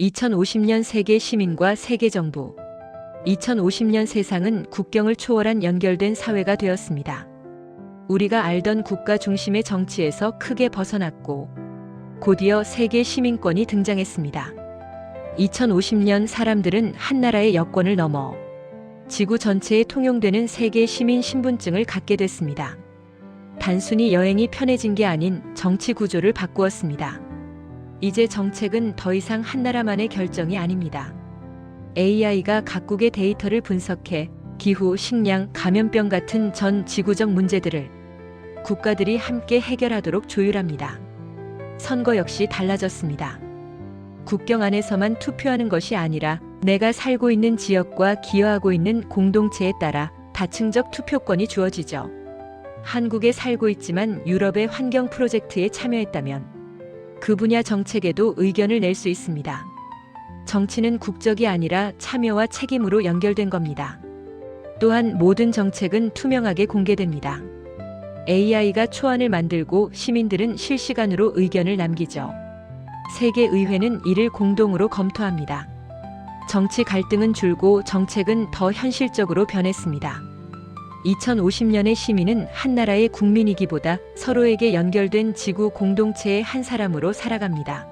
2050년 세계 시민과 세계 정부. 2050년 세상은 국경을 초월한 연결된 사회가 되었습니다. 우리가 알던 국가 중심의 정치에서 크게 벗어났고, 곧이어 세계 시민권이 등장했습니다. 2050년 사람들은 한 나라의 여권을 넘어 지구 전체에 통용되는 세계 시민 신분증을 갖게 됐습니다. 단순히 여행이 편해진 게 아닌 정치 구조를 바꾸었습니다. 이제 정책은 더 이상 한 나라만의 결정이 아닙니다. AI가 각국의 데이터를 분석해 기후, 식량, 감염병 같은 전 지구적 문제들을 국가들이 함께 해결하도록 조율합니다. 선거 역시 달라졌습니다. 국경 안에서만 투표하는 것이 아니라 내가 살고 있는 지역과 기여하고 있는 공동체에 따라 다층적 투표권이 주어지죠. 한국에 살고 있지만 유럽의 환경 프로젝트에 참여했다면 그 분야 정책에도 의견을 낼 수 있습니다. 정치는 국적이 아니라 참여와 책임으로 연결된 겁니다. 또한 모든 정책은 투명하게 공개됩니다. AI가 초안을 만들고 시민들은 실시간으로 의견을 남기죠. 세계의회는 이를 공동으로 검토합니다. 정치 갈등은 줄고 정책은 더 현실적으로 변했습니다. 2050년의 시민은 한 나라의 국민이기보다 서로에게 연결된 지구 공동체의 한 사람으로 살아갑니다.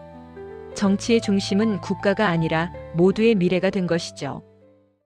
정치의 중심은 국가가 아니라 모두의 미래가 된 것이죠.